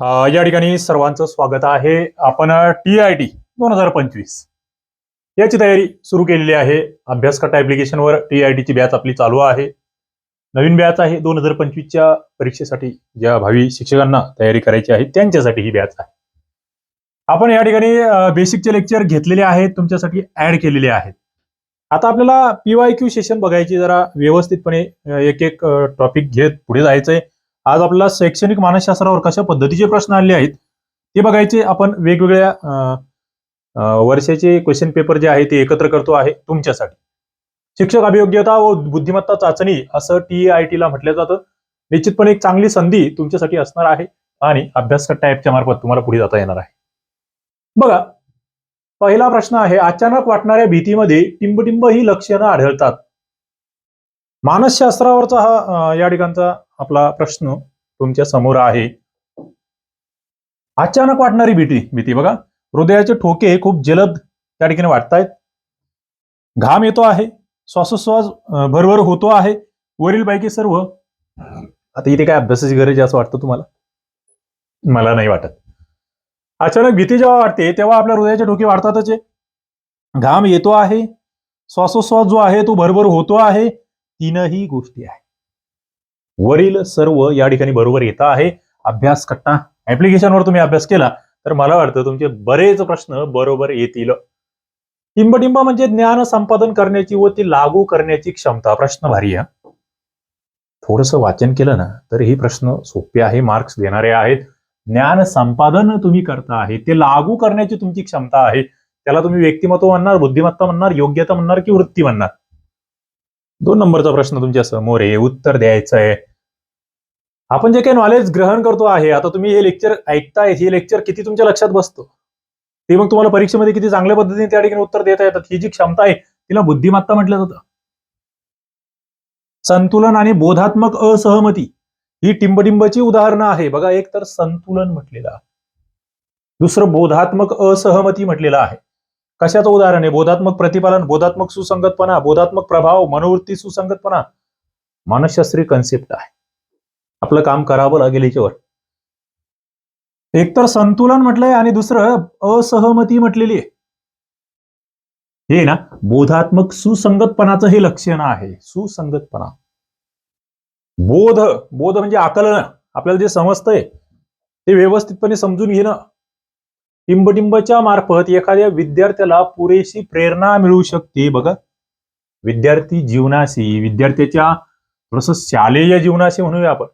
या ठिकाणी सर्वांचं स्वागत आहे. आपण टी आय टी दोन हजार पंचवीस याची तयारी सुरू केलेली आहे. अभ्यासकर्ता ऍप्लिकेशनवर टी आय टीची बॅच आपली चालू आहे. नवीन बॅच आहे दोन हजार पंचवीसच्या परीक्षेसाठी ज्या भावी शिक्षकांना तयारी करायची आहे त्यांच्यासाठी ही बॅच आहे. आपण या ठिकाणी बेसिकचे लेक्चर घेतलेले आहेत तुमच्यासाठी ऍड केलेले आहेत. आता आपल्याला पीवाय क्यू सेशन बघायची जरा व्यवस्थितपणे एक एक टॉपिक घेत पुढे जायचंय. आज आपल्याला शैक्षणिक मानसशास्त्रावर कशा पद्धतीचे प्रश्न आले आहेत ते बघायचे आपण वेगवेगळ्या वर्षाचे क्वेश्चन पेपर जे आहे ते एकत्र करतो आहे तुमच्यासाठी. शिक्षक अभियोग्यता व बुद्धिमत्ता चाचणी असं टी आय टीला म्हटलं जातं. निश्चितपणे एक चांगली संधी तुमच्यासाठी असणार आहे आणि अभ्यासकट्टा ऍपच्या मार्फत तुम्हाला पुढे जाता येणार आहे. बघा पहिला प्रश्न आहे अचानक वाटणाऱ्या भीतीमध्ये टिंबटिंब ही लक्षणं आढळतात. मानसशास्त्रावरचा हा या ठिकाणचा आपला प्रश्न तुमच्यासमोर आहे. अचानक वाटणारी भीती भीती बघा. हृदयाचे ठोके खूप जलद त्या ठिकाणी वाटतायत. घाम येतो आहे. श्वासोश्वास भरभर होतो आहे. वरील पैकी सर्व आता इथे काय अभ्यासाची गरज असं वाटतं तुम्हाला? मला नाही वाटत. अचानक भीती जेव्हा वाटते तेव्हा आपल्या हृदयाचे ठोके वाढतातच आहे. घाम येतो आहे. श्वासोश्वास जो आहे तो भरभर होतो आहे. तीनही गोष्टी आहे वरील सर्व या ठिकाणी बरोबर येत आहे. अभ्यास कट्टा. ऍप्लिकेशनवर तुम्ही अभ्यास केला तर मला वाटतं तुमचे बरेच प्रश्न बरोबर येतील. टिंबटिंब म्हणजे ज्ञान संपादन करण्याची व ती लागू करण्याची क्षमता. प्रश्न भारी आहे. थोडस वाचन केलं ना तर हे प्रश्न सोपे आहे मार्क्स देणारे आहेत. ज्ञान संपादन तुम्ही करता आहे ते लागू करण्याची तुमची क्षमता आहे. त्याला तुम्ही व्यक्तिमत्व म्हणणार बुद्धिमत्ता म्हणणार योग्यता म्हणणार की वृत्ती म्हणणार. दोन नंबरचा प्रश्न तुमच्यासमोर आहे उत्तर द्यायचं आहे आपण जे काही नॉलेज ग्रहण करतो आहे आता तुम्ही हे लेक्चर ऐकताय हे लेक्चर किती तुमच्या लक्षात बसतो? ते मग तुम्हाला परीक्षेमध्ये किती चांगल्या पद्धतीने त्या ठिकाणी उत्तर देता येतात ही जी क्षमता आहे तिला बुद्धिमत्ता म्हटलं जातं. संतुलन आणि बोधात्मक असहमती ही टिंबटिंबची उदाहरणं आहे. बघा एक तर संतुलन म्हटलेलं आहे. दुसरं बोधात्मक असहमती म्हटलेलं आहे. कशाचं उदाहरण आहे? बोधात्मक प्रतिपालन बोधात्मक सुसंगतपणा बोधात्मक प्रभाव मनोवृत्ती सुसंगतपणा? मानसशास्त्रीय कन्सेप्ट आहे. आपलं काम करावं लागेल याच्यावर. एकतर संतुलन म्हटलंय आणि दुसरं असहमती म्हटलेली आहे. हे ना बोधात्मक सुसंगतपणाचं हे लक्षण आहे. सुसंगतपणा. बोध बोध म्हणजे आकलन. आपल्याला जे समजतंय ते व्यवस्थितपणे समजून घेणं. टिंबटिंबच्या मार्फत एखाद्या विद्यार्थ्याला पुरेशी प्रेरणा मिळू शकते. बघा. विद्यार्थी जीवनाशी विद्यार्थ्याच्या थोडस शालेय जीवनाशी म्हणूया आपण.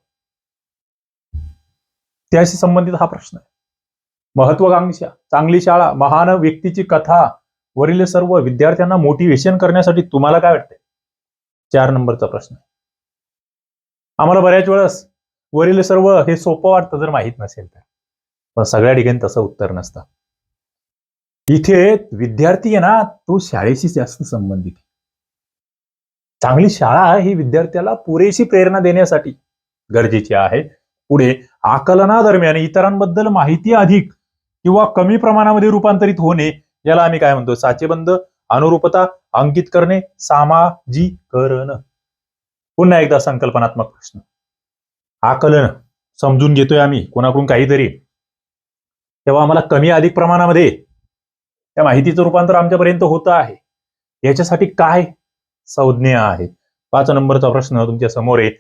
त्याशी संबंधित हा प्रश्न आहे. महत्वाकांक्षा चांगली शाळा महान व्यक्तीची कथा वरील सर्व विद्यार्थ्यांना मोटिवेशन करण्यासाठी तुम्हाला काय वाटतंय? चार नंबरचा प्रश्न आम्हाला बऱ्याच वेळेस वरील सर्व हे सोपं वाटतं जर माहीत नसेल तर. पण सगळ्या ठिकाणी तसं उत्तर नसतं. इथे विद्यार्थी आहे ना तो शाळेशी जास्त संबंधित चांगली शाळा ही विद्यार्थ्याला पुरेशी प्रेरणा देण्यासाठी गरजेची आहे. पुढे आकलनादरम्यान इतरांबद्दल माहिती अधिक किंवा कमी प्रमाणामध्ये रूपांतरित होणे याला आम्ही काय म्हणतो? साचेबंद अनुरूपता अंकित करणे सामाजिकरण. पुन्हा एकदा संकल्पनात्मक प्रश्न. आकलन. समजून घेतोय आम्ही. कोणाकडून काहीतरी. तेव्हा आम्हाला कमी अधिक प्रमाणामध्ये त्या माहितीचं रूपांतर आमच्यापर्यंत होतं आहे. याच्यासाठी काय संज्ञा आहे पाच नंबरचा प्रश्न तुमच्यासमोर आहे.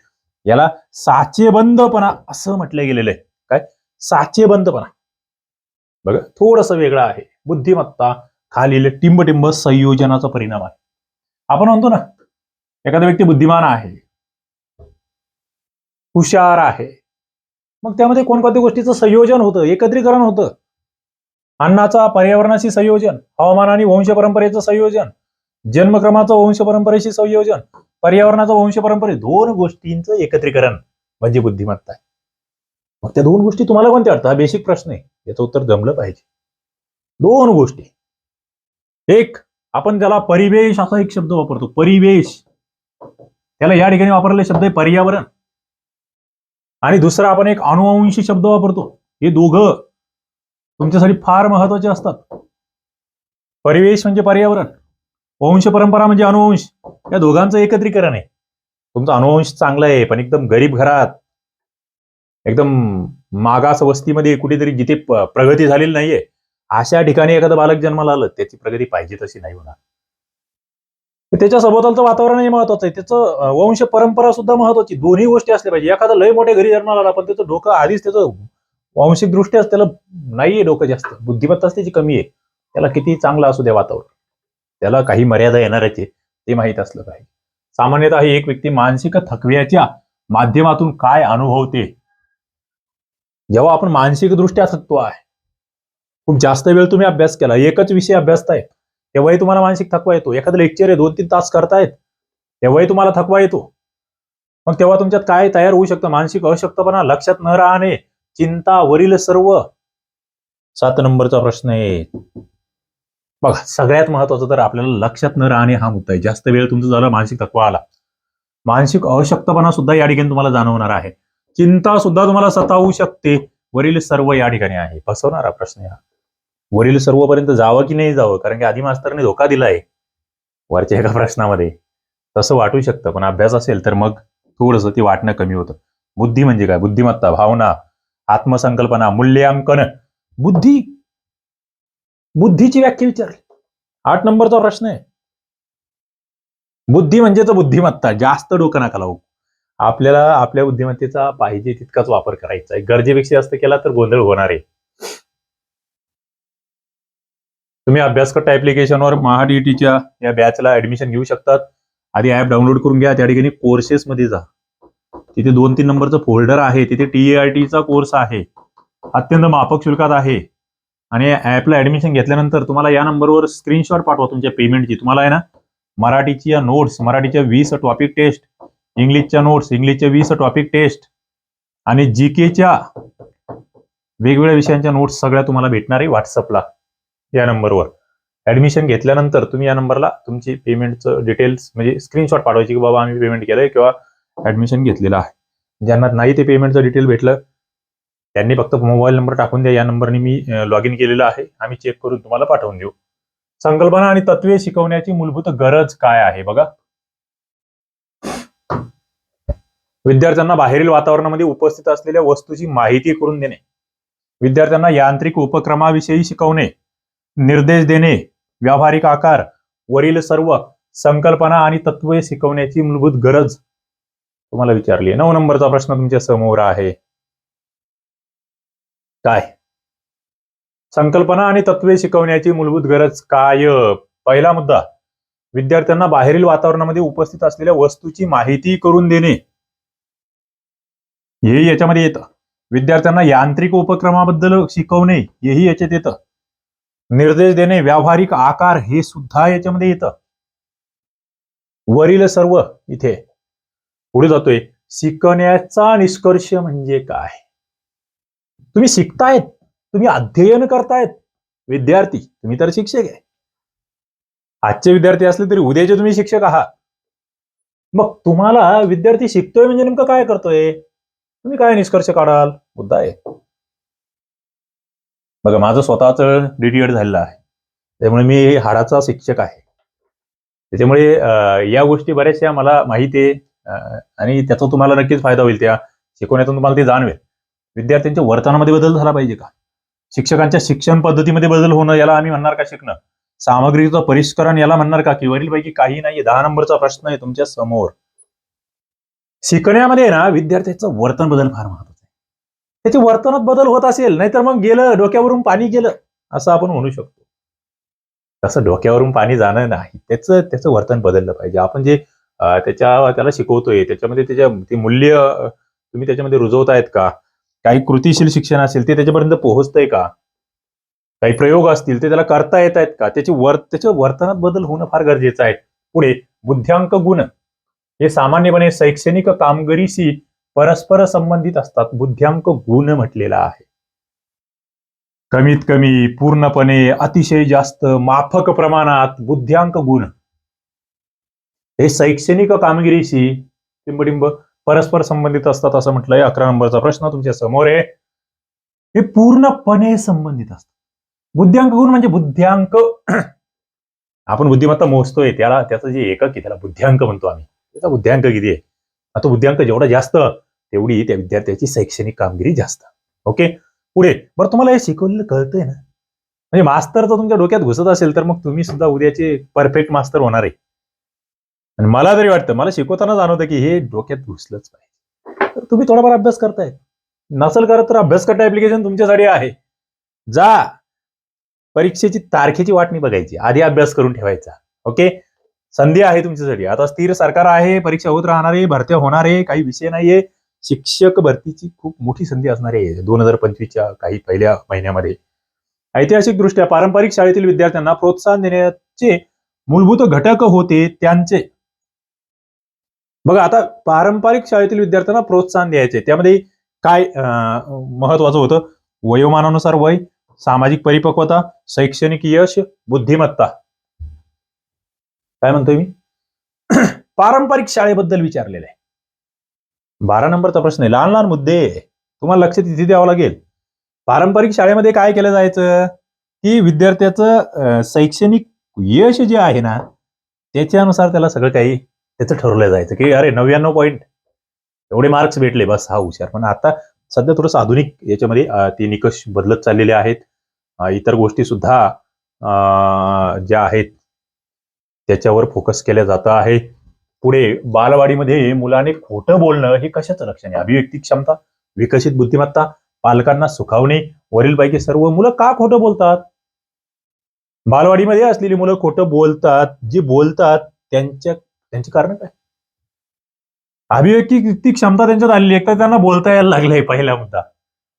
याला साचेबंदपणा असं म्हटलं गेलेलं आहे. काय? साचेबंदपणा. बघा थोडस वेगळं आहे. बुद्धिमत्ता खालील टिंबटिंब संयोजनाचा परिणाम आहे. आपण म्हणतो ना एखादा व्यक्ती बुद्धिमान आहे हुशार आहे मग त्यामध्ये कोणकोणत्या गोष्टीचं संयोजन होतं? एकत्रीकरण होतं. अन्नाचा पर्यावरणाशी संयोजन हवामान आणि वंश परंपरेचं संयोजन जन्मक्रमाचं वंश परंपरेशी संयोजन पर्यावरणाचं वंश परंपरे दोन गोष्टींचं एकत्रीकरण म्हणजे बुद्धिमत्ता आहे. मग त्या दोन गोष्टी तुम्हाला कोणत्या वाटतं हा बेसिक प्रश्न आहे. याचं उत्तर जमलं पाहिजे. दोन गोष्टी. एक आपण त्याला परिवेश असा एक शब्द वापरतो परिवेश. त्याला या ठिकाणी वापरलेले शब्द आहे पर्यावरण. आणि दुसरा आपण एक अनुवंशी शब्द वापरतो. हे दोघं तुमच्यासाठी फार महत्त्वाचे असतात. परिवेश म्हणजे पर्यावरण. वंश परंपरा म्हणजे अनुवंश या दोघांचं एकत्रीकरण आहे. तुमचा अनुवंश चांगला आहे पण एकदम गरीब घरात एकदम मागास वस्तीमध्ये कुठेतरी जिथे प्रगती झालेली नाहीये अशा ठिकाणी एखादं बालक जन्माला आलं त्याची प्रगती पाहिजे तशी नाही होणार. त्याच्या सभोवतालचं वातावरणही महत्वाचं आहे. त्याचं वंश परंपरा सुद्धा महत्वाची दोन्ही गोष्टी असल्या पाहिजे. एखादा लय मोठ्या घरी जन्माला आला पण त्याचं डोकं आधीच त्याचं वांशिक दृष्ट्याच त्याला नाहीये डोकं जास्त. बुद्धिमत्ताच त्याची कमी आहे. त्याला किती चांगलं असू द्या वातावरण. त्याला काही मर्यादा येणारच आहे ते माहीत असलं पाहिजे. सामान्यतः ही एक व्यक्ती मानसिक थकव्याच्या माध्यमातून काय अनुभवते? जेव्हा आपण मानसिक दृष्ट्या थकतो आहे. खूप जास्त वेळ तुम्ही अभ्यास केला. एकच विषय अभ्यासताय तेव्हाही तुम्हाला मानसिक थकवा येतो. एखादं लेक्चर आहे दोन तीन तास करतायत तेव्हाही तुम्हाला थकवा येतो. मग तेव्हा तुमच्यात काय तयार होऊ शकतं? मानसिक अशक्तपणा लक्षात न राहणे चिंता वरील सर्व? सात नंबरचा प्रश्न आहे. बघा सगळ्यात महत्वाचं तर आपल्याला लक्षात न राहणे हा मुद्दा आहे. जास्त वेळ तुमचं झालं मानसिक थकवा आला. मानसिक अशक्तपणा सुद्धा या ठिकाणी तुम्हाला जाणवणार आहे. चिंता सुद्धा तुम्हाला सतावू शकते. वरील सर्व या ठिकाणी आहे. फसवणारा प्रश्न आहे हा. वरील सर्वपर्यंत जावं की नाही जावं? कारण की आधी मास्तरने धोका दिलाय वरच्या एका प्रश्नामध्ये. तसं वाटू शकतं पण अभ्यास असेल तर मग थोडंसं ते वाटणं कमी होतं. बुद्धी म्हणजे काय? बुद्धिमत्ता भावना आत्मसंकल्पना मूल्यांकन. बुद्धी! बुद्धीची व्याख्या विचारली. आठ नंबरचा प्रश्न आहे. बुद्धी म्हणजेच बुद्धिमत्ता जास्त डोकं नका लावू. आपल्याला आपल्या बुद्धिमत्तेचा पाहिजे तितकाच वापर करायचा आहे. गरजेपेक्षा जास्त केला तर गोंधळ होणार आहे. तुम्ही अभ्यासकट्टा ऍप्लिकेशनवर महाडीटीच्या या बॅचला ऍडमिशन घेऊ शकतात. आधी ऍप डाउनलोड करून घ्या. त्या ठिकाणी कोर्सेस मध्ये जा. तिथे दोन तीन नंबरचं फोल्डर आहे. तिथे टीआरटीचा कोर्स आहे. अत्यंत माफक शुल्कात आहे. आणि ऍपला ऍडमिशन घेतल्यानंतर तुम्हाला या नंबरवर स्क्रीनशॉट पाठवा तुमच्या पेमेंटची तुम्हाला आहे ना मराठीची या नोट्स मराठीच्या वीस टॉपिक टेस्ट इंग्लिशच्या नोट्स इंग्लिशच्या वीस टॉपिक टेस्ट आणि जी केच्या वेगवेगळ्या विषयांच्या नोट्स सगळ्या तुम्हाला भेटणार आहे व्हॉट्सअपला या नंबरवर. ऍडमिशन घेतल्यानंतर तुम्ही या नंबरला तुमची पेमेंटचं डिटेल्स म्हणजे स्क्रीनशॉट पाठवायची की बाबा आम्ही पेमेंट केलंय किंवा ऍडमिशन घेतलेलं आहे. ज्यांना नाही ते पेमेंटचं डिटेल भेटलं त्यांनी फक्त मोबाईल नंबर टाकून द्या. या नंबरने मी लॉग इन केलेलं आहे. आम्ही चेक करून तुम्हाला पाठवून देऊ. संकल्पना आणि तत्वे शिकवण्याची मूलभूत गरज काय आहे बघा. विद्यार्थ्यांना बाहेरील वातावरणामध्ये उपस्थित असलेल्या वस्तूची माहिती करून देणे. विद्यार्थ्यांना यांत्रिक उपक्रमाविषयी शिकवणे. निर्देश देणे व्यावहारिक आकार वरील सर्व संकल्पना आणि तत्वे शिकवण्याची मूलभूत गरज तुम्हाला विचारली आहे. नऊ नंबरचा प्रश्न तुमच्यासमोर आहे. काय? संकल्पना आणि तत्वे शिकवण्याची मूलभूत गरज काय? पहिला मुद्दा विद्यार्थ्यांना बाहेरील वातावरणामध्ये उपस्थित असलेल्या वस्तूची माहिती करून देणे. हेही याच्यामध्ये येतं. विद्यार्थ्यांना यांत्रिक उपक्रमाबद्दल शिकवणे हेही याच्यात येतं. निर्देश देणे व्यावहारिक आकार हे सुद्धा याच्यामध्ये येतं. वरील सर्व इथे पुढे जातोय. शिकण्याचा निष्कर्ष म्हणजे काय? तुम्ही शिकतायत तुम्ही अध्ययन करतायत. विद्यार्थी तुम्ही तर शिक्षक आहे. आजचे विद्यार्थी असले तरी उद्याचे तुम्ही शिक्षक आहात. मग तुम्हाला विद्यार्थी शिकतोय म्हणजे नेमकं काय करतोय? तुम्ही काय निष्कर्ष काढाल? मुद्दा आहे. बघा माझं स्वतःच रिटायर्ड झालेलं आहे. त्यामुळे मी हाडाचा शिक्षक आहे. त्याच्यामुळे या गोष्टी बऱ्याचशा मला माहिती आहे आणि त्याचा तुम्हाला नक्कीच फायदा होईल. त्या शिकवण्यातून तुम्हाला ते जाणवेल. विद्यार्थ्यांच्या वर्तनामध्ये बदल झाला पाहिजे का? शिक्षकांच्या शिक्षण पद्धतीमध्ये बदल होणं याला आम्ही म्हणणार का शिकणं? सामग्रीचं परिष्करण याला म्हणणार का? की वरीलपैकी काही नाही दहा नंबरचा प्रश्न आहे तुमच्यासमोर. शिकण्यामध्ये ना विद्यार्थ्याचं वर्तन बदल फार महत्वाचं त्याच्या वर्तनात बदल होत असेल नाहीतर मग गेलं डोक्यावरून पाणी गेलं असं आपण म्हणू शकतो. तसं डोक्यावरून पाणी जाणं नाही. त्याचं त्याचं वर्तन बदललं पाहिजे. आपण जे त्याच्या त्याला शिकवतोय त्याच्यामध्ये त्याच्या ते मूल्य तुम्ही त्याच्यामध्ये रुजवतायत का? काही कृतीशील शिक्षण असेल ते त्याच्यापर्यंत पोहोचतंय का? काही प्रयोग असतील ते त्याला करता येत आहेत का? त्याची वर त्याच्या वर्तनात बदल होणं फार गरजेचं आहे. पुढे बुद्ध्यांक गुण. हे सामान्यपणे शैक्षणिक कामगिरीशी परस्पर संबंधित असतात. बुद्ध्यांक गुण म्हटलेला आहे. कमीत कमी पूर्णपणे अतिशय जास्त माफक प्रमाणात बुद्ध्यांक गुण. हे शैक्षणिक कामगिरीशी टिंबडिंब परस्पर संबंधित असतात असं म्हटलंय. अकरा नंबरचा प्रश्न तुमच्यासमोर आहे. हे पूर्णपणे संबंधित असतात. बुद्ध्यांक गुण म्हणजे बुद्ध्यांक. आपण बुद्धिमत्ता मोजतोय. त्याला त्याचं जे एकक आहे त्याला बुद्ध्यांक म्हणतो आम्ही. त्याचा बुद्ध्यांक किती आहे? आता बुद्ध्यांक जेवढा जास्त तेवढी त्या विद्यार्थ्याची शैक्षणिक कामगिरी जास्त. ओके पुढे बरं तुम्हाला हे शिकवलेलं कळतंय ना? म्हणजे मास्तर जर तुमच्या डोक्यात घुसत असेल तर मग तुम्ही सुद्धा उद्याचे परफेक्ट मास्तर होणार आहे. आणि मला तरी वाटतं मला शिकवताना जाणवतं की हे डोक्यात घुसलंच पाहिजे. तर तुम्ही थोडाफार अभ्यास करताय. नसेल करत तर अभ्यास करता ऍप्लिकेशन तुमच्यासाठी आहे. जा. परीक्षेची तारखेची वाट नाही बघायची. आधी अभ्यास करून ठेवायचा. ओके संधी आहे तुमच्यासाठी. आता स्थिर सरकार आहे परीक्षा होत राहणार आहे भरत्या होणार आहे काही विषय नाहीये. शिक्षक भरतीची खूप मोठी संधी असणार आहे. दोन हजार पंचवीसच्या काही पहिल्या महिन्यामध्ये. ऐतिहासिक दृष्ट्या पारंपरिक शाळेतील विद्यार्थ्यांना प्रोत्साहन देण्याचे मूलभूत घटक होते त्यांचे. बघा आता पारंपरिक शाळेतील विद्यार्थ्यांना प्रोत्साहन द्यायचे. त्यामध्ये काय अं, महत्वाचं होतं? वयोमानानुसार वय सामाजिक परिपक्वता शैक्षणिक यश बुद्धिमत्ता. काय म्हणतोय मी? पारंपरिक शाळेबद्दल विचारलेलं आहे. बारा नंबरचा प्रश्न आहे. लहान लहान मुद्दे. तुम्हाला लक्ष तिथे द्यावं लागेल. पारंपरिक शाळेमध्ये काय केलं जायचं? की विद्यार्थ्याचं शैक्षणिक यश जे आहे ना त्याच्यानुसार त्याला सगळं काही त्याचं ठरवलं जायचं. की अरे नव्याण्णव पॉईंट एवढे मार्क्स भेटले बस हा हुशार. पण आता सध्या थोडंसं आधुनिक याच्यामध्ये ते निकष बदलत चाललेले आहेत. इतर गोष्टी सुद्धा ज्या आहेत त्याच्यावर फोकस केल्या जात आहे पुढे बालवाडीमध्ये मुलाने खोटं बोलणं हे कशाचं लक्षण आहे? अभिव्यक्ती क्षमता विकसित बुद्धिमत्ता पालकांना सुखावणे वरीलपैकी सर्व मुलं का खोटं बोलतात? बालवाडीमध्ये असलेली मुलं खोटं बोलतात जी बोलतात त्यांच्या त्यांची कारण काय? अभिव्यक्ती क्षमता त्यांच्यात आलेली एकतर तर त्यांना बोलता यायला लागलंय पहिला मुद्दा.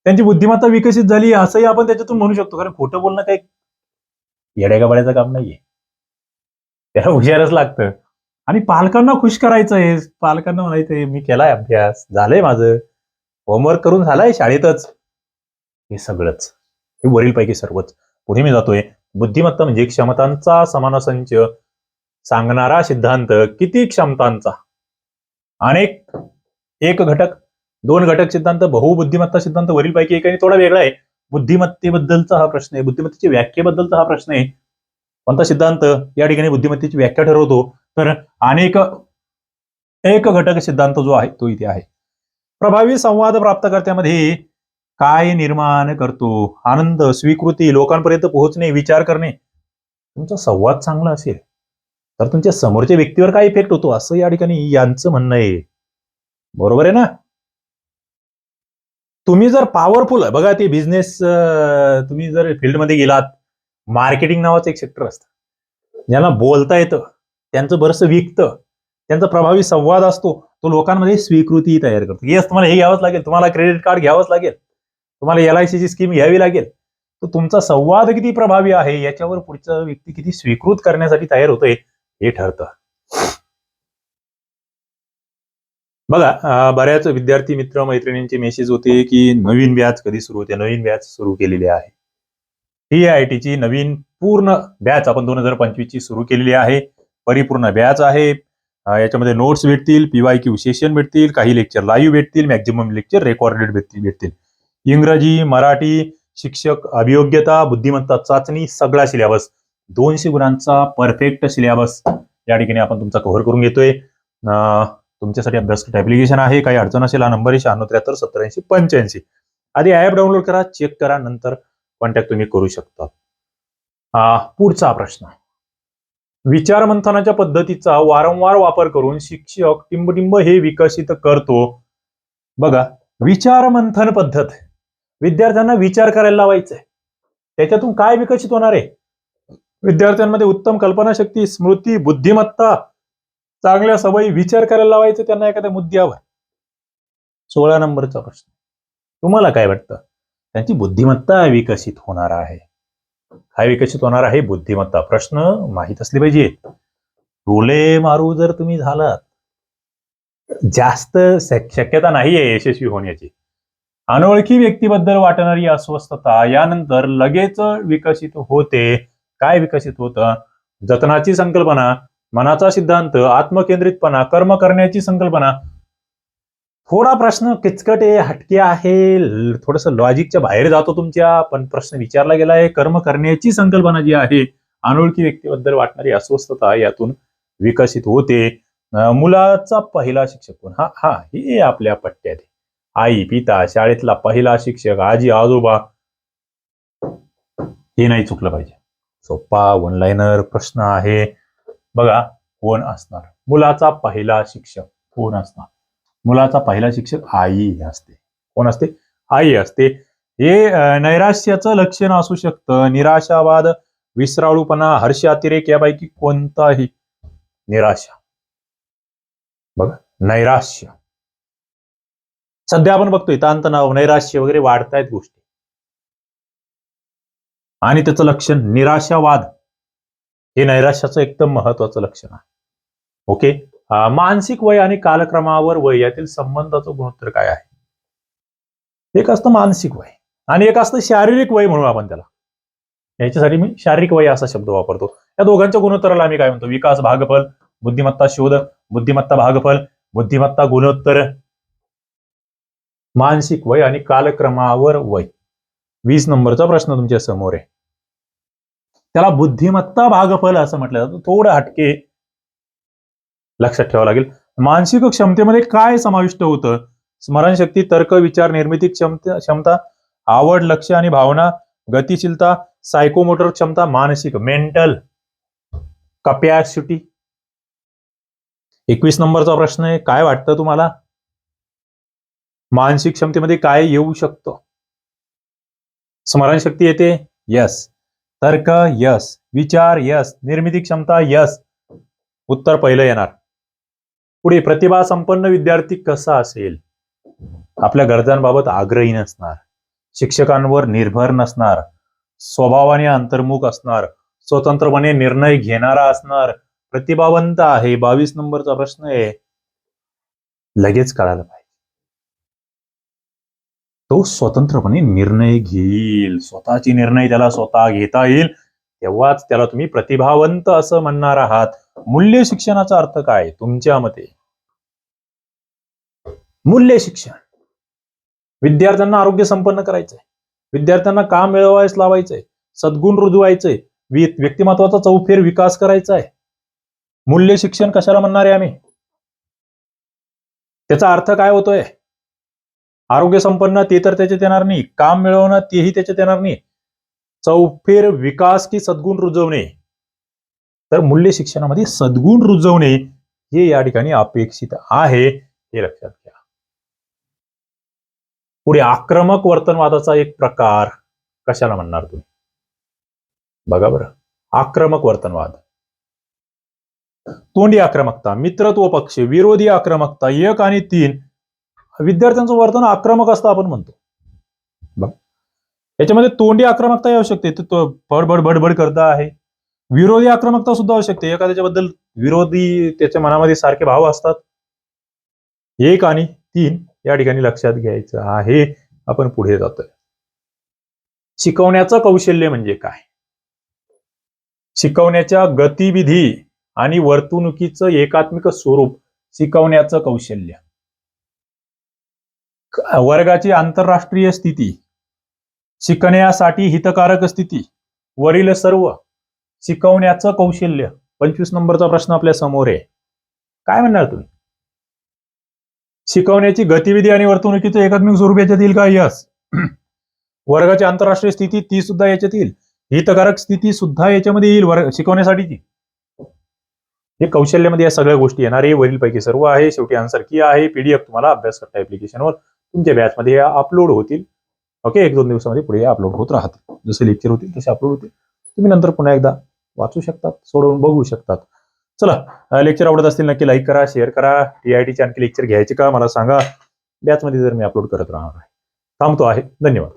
त्यांची बुद्धिमत्ता विकसित झाली असंही आपण त्याच्यातून म्हणू शकतो. कारण खोटं बोलणं काही येड्यागाबाड्याचं काम नाहीये. त्याला हुशारच लागतं. आणि पालकांना खुश करायचं आहे. पालकांना आहे मी केलाय अभ्यास झालंय माझं. होमवर्क करून झालाय शाळेतच. हे सगळंच. हे वरीलपैकी सर्वच. पुढे मी जातोय. बुद्धिमत्ता म्हणजे क्षमतांचा समानसंच सांगणारा सिद्धांत. किती क्षमतांचा? अनेक. एक घटक दोन घटक सिद्धांत बहुबुद्धिमत्ता सिद्धांत वरीलपैकी एक आणि थोडा वेगळा आहे. बुद्धिमत्तेबद्दलचा हा प्रश्न आहे. बुद्धिमत्तेच्या व्याख्येबद्दलचा हा प्रश्न आहे. कोणता सिद्धांत? या ठिकाणी बुद्धिमत्तेची व्याख्या ठरवतो. तर अनेक एक घटक सिद्धांत जो आहे तो इथे आहे. प्रभावी संवाद प्राप्तकर्त्यामध्ये काय निर्माण करतो? आनंद स्वीकृती लोकांपर्यंत पोहोचणे विचार करणे तुमचा संवाद चांगला असेल तर तुमच्या समोरच्या व्यक्तीवर काय इफेक्ट होतो? असं या ठिकाणी यांचं म्हणणं आहे. बरोबर आहे ना? तुम्ही जर पॉवरफुल बघा ते बिझनेस तुम्ही जर फील्डमध्ये गेलात मार्केटिंग नावाचं एक सेक्टर असतं. ज्यांना बोलता येतं. त्यांचं बरंचसं विकतं. त्यांचा प्रभावी संवाद असतो. तो लोकांमध्ये स्वीकृती तयार करतो. येस तुम्हाला हे घ्यावंच लागेल. तुम्हाला क्रेडिट कार्ड घ्यावंच लागेल. तुम्हाला एल आय ची स्कीम घ्यावी लागेल. तर तुमचा संवाद किती प्रभावी आहे? याच्यावर पुढचा व्यक्ती किती स्वीकृत करण्यासाठी तयार होतोय हे ठरतं. बघा बऱ्याच विद्यार्थी मित्र मैत्रिणींचे मेसेज होते की नवीन बॅच कधी सुरू होते? नवीन बॅच सुरू केलेली आहे. टी आय ची नवीन पूर्ण बॅच आपण दोन हजार पंचवीस ची सुरू केलेली आहे. परिपूर्ण बॅच आहे. याच्यामध्ये नोट्स भेटतील पीवाय क्यू सेशन भेटतील काही लेक्चर लाईव्ह भेटतील मॅक्झिमम लेक्चर रेकॉर्डेड भेटतील भेटतील. इंग्रजी मराठी शिक्षक अभियोग्यता बुद्धिमत्ता चाचणी सगळा सिलेबस दोनशे गुणांचा परफेक्ट सिलेबस या ठिकाणी आपण तुमचा कव्हर करून घेतोय. तुमच्यासाठी अभ्यास ऍप्लिकेशन आहे. काही अडचण असेल हा नंबर आहे शहाण्णव त्र्याहत्तर सत्तर ऐंशी पंच्याऐंशी. आधी ऍप डाउनलोड करा चेक करा नंतर कॉन्टॅक्ट तुम्ही करू शकता. पुढचा प्रश्न. विचार मंथनाच्या पद्धतीचा वारंवार वापर करून शिक्षक टिंबटिंब हे विकसित करतो. बघा विचार मंथन पद्धत. विद्यार्थ्यांना विचार करायला लावायचंय. त्याच्यातून काय विकसित होणार आहे? विद्यार्थ्यांमध्ये उत्तम कल्पनाशक्ती स्मृती बुद्धिमत्ता चांगल्या सवयी विचार करायला लावायचं त्यांना एखाद्या मुद्द्यावर. सोळा नंबरचा प्रश्न. तुम्हाला काय वाटतं? त्यांची बुद्धिमत्ता विकसित होणार आहे. काय विकसित होणार आहे बुद्धिमत्ता? प्रश्न माहीत असले पाहिजे. टोले मारू जर तुम्ही झालात जास्त शक्यता नाहीये यशस्वी होण्याची. अनोळखी व्यक्तीबद्दल वाटणारी अस्वस्थता यानंतर लगेच विकसित होते. काय विकसित होतं? जतनाची संकल्पना मनाचा सिद्धांत आत्मकेंद्रितपणा कर्म करण्याची संकल्पना थोडा प्रश्न किचकट आहे हटके आहे थोडस लॉजिकच्या बाहेर जातो तुमच्या पण प्रश्न विचारला गेला आहे कर्म करण्याची संकल्पना जी आहे अनोळखी व्यक्तीबद्दल वाटणारी अस्वस्थता यातून विकसित होते. मुलाचा पहिला शिक्षक कोण? हा हा हे आपल्या पट्ट्यात आई पिता शाळेतला पहिला शिक्षक आजी आजोबा हे नाही चुकलं पाहिजे. सोपा वन लाईनर प्रश्न आहे. बघा कोण असणार? मुलाचा पहिला शिक्षक कोण असणार? मुलाचा पहिला शिक्षक आई असते. कोण असते? आई असते. हे नैराश्याचं लक्षण असू शकतं. निराशावाद विसराळूपणा हर्ष अतिरेक यापैकी कोणताही निराशा. बघा नैराश्य. सध्या आपण बघतोय ताणतणाव नैराश्य वगैरे वाढतायत गोष्टी. आणि त्याचं लक्षण निराशावाद. हे नैराश्याचं एकदम महत्वाचं लक्षण आहे. ओके? मानसिक वय आणि कालक्रमावर वय यातील संबंधाचं गुणोत्तर काय आहे? एक असतं मानसिक वय आणि एक असतं शारीरिक वय म्हणून आपण त्याला. याच्यासाठी मी शारीरिक वय असा शब्द वापरतो. या दोघांच्या गुणोत्तराला आम्ही काय म्हणतो? विकास भागफल बुद्धिमत्ता शोध बुद्धिमत्ता भागफल बुद्धिमत्ता गुणोत्तर. मानसिक वय आणि कालक्रमावर वय. वीस नंबरचा प्रश्न तुमच्यासमोर आहे. त्याला बुद्धिमत्ता भागफल असं म्हटलं जातं. थोडं हटके लक्षात ठेवावं लागेल. मानसिक क्षमतेमध्ये काय समाविष्ट होतं? स्मरणशक्ती तर्क विचार निर्मिती क्षमता क्षमता आवड लक्ष आणि भावना गतिशीलता सायकोमोटर क्षमता मानसिक मेंटल कपॅसिटी एकवीस नंबरचा प्रश्न आहे काय वाटतं तुम्हाला? मानसिक क्षमतेमध्ये काय येऊ शकतं? स्मरणशक्ती येते यस तर्क यस विचार यस निर्मिती क्षमता यस उत्तर पहिलं येणार. पुढे प्रतिभा संपन्न विद्यार्थी कसा असेल? आपल्या गरजांबाबत आग्रही नसणार. शिक्षकांवर निर्भर नसणार. स्वभावाने अंतर्मुख असणार. स्वतंत्रपणे निर्णय घेणारा असणार. प्रतिभावंत आहे. बावीस नंबरचा प्रश्न आहे. लगेच कळायला पाहिजे. तो स्वतंत्रपणे निर्णय घेईल. स्वतःचे निर्णय त्याला स्वतः घेता येईल. तेव्हाच त्याला तुम्ही प्रतिभावंत असं म्हणणार आहात. मूल्य शिक्षणाचा अर्थ काय? तुमच्या मते. मूल्य शिक्षण. विद्यार्थ्यांना आरोग्य संपन्न करायचंय. विद्यार्थ्यांना काम मिळवायच लावायचंय. सद्गुण रुजवायचंय. व्यक्तिमत्वाचा चौफेर विकास करायचा आहे मूल्य शिक्षण कशाला म्हणणार आहे आम्ही? त्याचा अर्थ काय होतोय? आरोग्य संपन्न ते तर त्याच्यात येणार नाही. काम मिळवणं तेही त्याच्यात येणार नाही. चौफेर विकास की सद्गुण रुजवणे. तर मूल्य शिक्षणामध्ये सद्गुण रुजवणे हे या ठिकाणी अपेक्षित आहे हे लक्षात घ्या. पुढे आक्रमक वर्तनवादाचा एक प्रकार कशाला म्हणणार तुम्ही? बघा बरं. आक्रमक वर्तनवाद. तोंडी आक्रमकता मित्रत्व पक्ष विरोधी आक्रमकता एक आणि तीन. विद्यार्थ्यांचं वर्तन आक्रमक असतं आपण म्हणतो. याच्यामध्ये तोंडी आक्रमकता येऊ शकते तो बडबड बडबड करता आहे. विरोधी आक्रमकता सुद्धा होऊ शकते एखाद्याच्याबद्दल विरोधी त्याच्या मनामध्ये सारखे भाव असतात. एक आणि तीन. या ठिकाणी लक्षात घ्यायचं आहे. आपण पुढे जातोय. शिकवण्याचं कौशल्य म्हणजे काय? शिकवण्याच्या गतिविधी आणि वर्तणुकीचं एकात्मिक स्वरूप शिकवण्याचं कौशल्य. वर्गाची आंतरराष्ट्रीय स्थिती शिकण्यासाठी हितकारक स्थिती वरील सर्व शिकवण्याचं कौशल्य. पंचवीस नंबरचा प्रश्न आपल्यासमोर आहे. काय म्हणणार तुम्ही? शिकवण्याची गतिविधी आणि वर्तणुकीचं एकात्मिक स्वरूप याच्यात येईल का? यस वर्गाची आंतरराष्ट्रीय स्थिती ती सुद्धा याच्यात येईल. हितकारक स्थिती सुद्धा याच्यामध्ये येईल वर्ग शिकवण्यासाठीची. हे कौशल्यामध्ये या सगळ्या गोष्टी येणार आहे वरीलपैकी सर्व आहे शेवटी आन्सर की आहे. पीडीएफ तुम्हाला अभ्यास करता ऍप्लिकेशनवर तुमच्या बॅचमध्ये अपलोड होतील. ओके एक दोन दिवसामध्ये पुढे अपलोड होत राहतील. जसे लेक्चर होतील तसे अपलोड होतील. तुम्ही नंतर पुन्हा एकदा वाचू शकतात सोडवून बघू शकतात. चला लेक्चर आवडत असतील नक्की लाईक करा शेअर करा. टीआयटीचे आणखी लेक्चर घ्यायचे का? मला सांगा. बॅचमध्ये जर मी अपलोड करत राहणार आहे. थांबतो आहे. धन्यवाद.